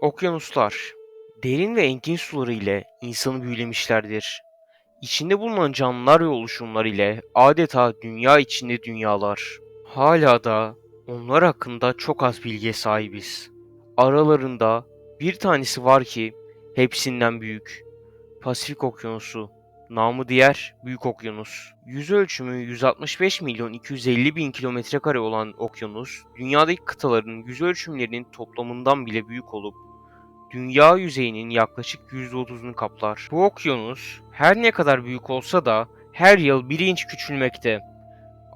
Okyanuslar, derin ve engin suları ile insanı büyülemişlerdir. İçinde bulunan canlılar ve oluşumlar ile adeta dünya içinde dünyalar. Hala da onlar hakkında çok az bilgiye sahibiz. Aralarında bir tanesi var ki hepsinden büyük. Pasifik Okyanusu. Namı diğer Büyük Okyanus. Yüz ölçümü 165 milyon 250 bin kilometre kare olan okyanus, dünyadaki kıtaların yüz ölçümlerinin toplamından bile büyük olup dünya yüzeyinin yaklaşık %30'unu kaplar. Bu okyanus her ne kadar büyük olsa da her yıl 1 inç küçülmekte.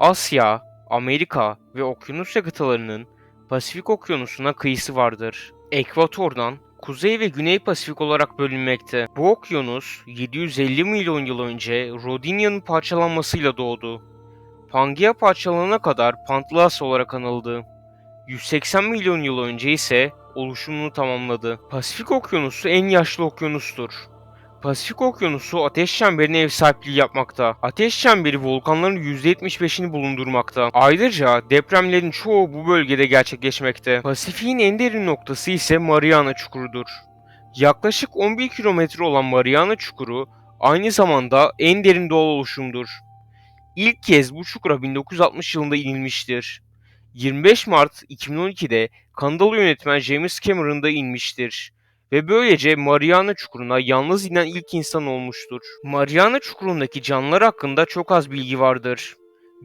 Asya, Amerika ve Okyanusya kıtalarının Pasifik Okyanusu'na kıyısı vardır. Ekvatordan Kuzey ve Güney Pasifik olarak bölünmekte. Bu okyanus 750 milyon yıl önce Rodinya'nın parçalanmasıyla doğdu. Pangea parçalanana kadar Pantlas olarak anıldı. 180 milyon yıl önce ise oluşumunu tamamladı. Pasifik Okyanusu en yaşlı okyanustur. Pasifik Okyanusu ateş çemberine ev sahipliği yapmakta. Ateş çemberi volkanların %75'ini bulundurmakta. Ayrıca depremlerin çoğu bu bölgede gerçekleşmekte. Pasifik'in en derin noktası ise Mariana Çukuru'dur. Yaklaşık 11 kilometre olan Mariana Çukuru aynı zamanda en derin doğal oluşumdur. İlk kez bu çukura 1960 yılında inilmiştir. 25 Mart 2012'de Kanadalı yönetmen James Cameron da inmiştir ve böylece Mariana Çukuru'na yalnız inen ilk insan olmuştur. Mariana Çukuru'ndaki canlılar hakkında çok az bilgi vardır.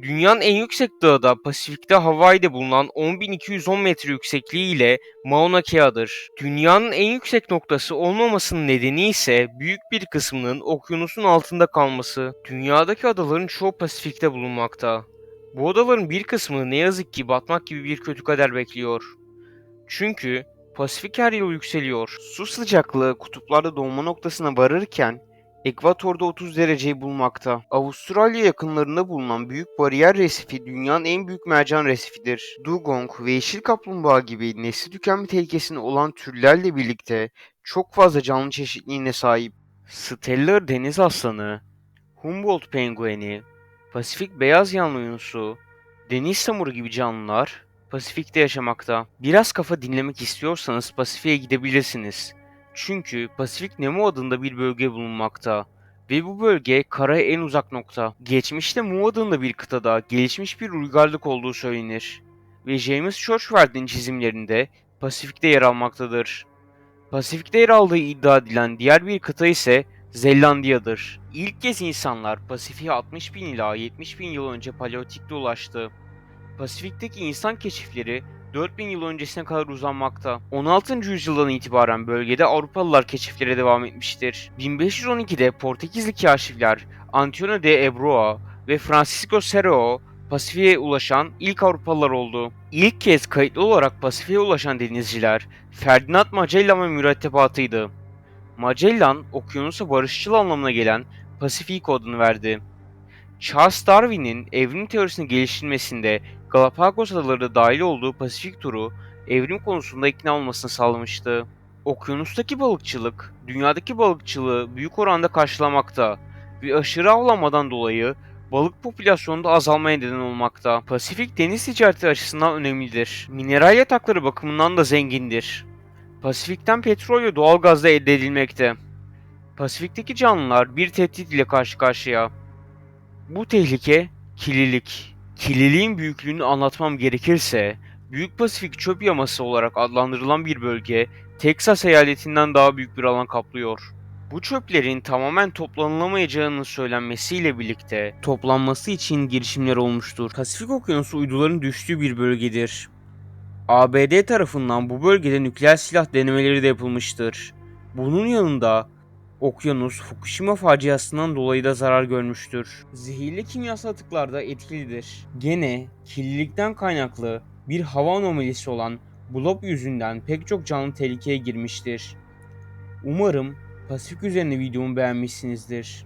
Dünyanın en yüksek dağı da Pasifik'te Hawaii'de bulunan 10.210 metre yüksekliği ile Mauna Kea'dır. Dünyanın en yüksek noktası olmamasının nedeni ise büyük bir kısmının okyanusun altında kalması. Dünyadaki adaların çoğu Pasifik'te bulunmakta. Bu adaların bir kısmı ne yazık ki batmak gibi bir kötü kader bekliyor. Çünkü Pasifik her yıl yükseliyor. Su sıcaklığı kutuplarda doğma noktasına varırken ekvatorda 30 dereceyi bulmakta. Avustralya yakınlarında bulunan Büyük Bariyer Resifi dünyanın en büyük mercan resifidir. Dugong ve yeşil kaplumbağa gibi nesli tükenme tehlikesinde olan türlerle birlikte çok fazla canlı çeşitliliğine sahip. Stellar deniz aslanı, Humboldt pengueni, Pasifik beyaz yanlı yunusu, deniz samuru gibi canlılar Pasifik'te yaşamakta. Biraz kafa dinlemek istiyorsanız Pasifik'e gidebilirsiniz. Çünkü Pasifik Nemo adında bir bölge bulunmakta. Ve bu bölge karaya en uzak nokta. Geçmişte Mu adında bir kıtada gelişmiş bir uygarlık olduğu söylenir. Ve James Churchward'in çizimlerinde Pasifik'te yer almaktadır. Pasifik'te yer aldığı iddia edilen diğer bir kıta ise Zelandiya'dır. İlk kez insanlar Pasifik'e 60 bin ila 70 bin yıl önce Paleolitik'te ulaştı. Pasifik'teki insan keşifleri 4000 yıl öncesine kadar uzanmakta. 16. yüzyıldan itibaren bölgede Avrupalılar keşiflere devam etmiştir. 1512'de Portekizli kaşifler Antonio de Ebroa ve Francisco Serrao Pasifik'e ulaşan ilk Avrupalılar oldu. İlk kez kayıtlı olarak Pasifik'e ulaşan denizciler Ferdinand Magellan ve mürettebatıydı. Magellan, okyanusa barışçıl anlamına gelen Pasifik adını verdi. Charles Darwin'in evrim teorisini geliştirmesinde Galapagos adaları da dahil olduğu Pasifik turu evrim konusunda ikna olmasını sağlamıştı. Okyanustaki balıkçılık, dünyadaki balıkçılığı büyük oranda karşılamakta ve aşırı avlanmadan dolayı balık popülasyonunda azalmaya neden olmakta. Pasifik deniz ticareti açısından önemlidir. Mineral yatakları bakımından da zengindir. Pasifik'ten petrol ve doğalgaz da elde edilmekte. Pasifik'teki canlılar bir tehdit ile karşı karşıya. Bu tehlike kirlilik. Kirliliğin büyüklüğünü anlatmam gerekirse, Büyük Pasifik çöp yaması olarak adlandırılan bir bölge, Teksas eyaletinden daha büyük bir alan kaplıyor. Bu çöplerin tamamen toplanılamayacağının söylenmesiyle birlikte toplanması için girişimler olmuştur. Pasifik Okyanusu uyduların düştüğü bir bölgedir. ABD tarafından bu bölgede nükleer silah denemeleri de yapılmıştır. Bunun yanında okyanus Fukushima faciasından dolayı da zarar görmüştür. Zehirli kimyasal atıklar da etkilidir. Gene kirlilikten kaynaklı bir hava anomalisi olan Blob yüzünden pek çok canlı tehlikeye girmiştir. Umarım Pasifik üzerine videomu beğenmişsinizdir.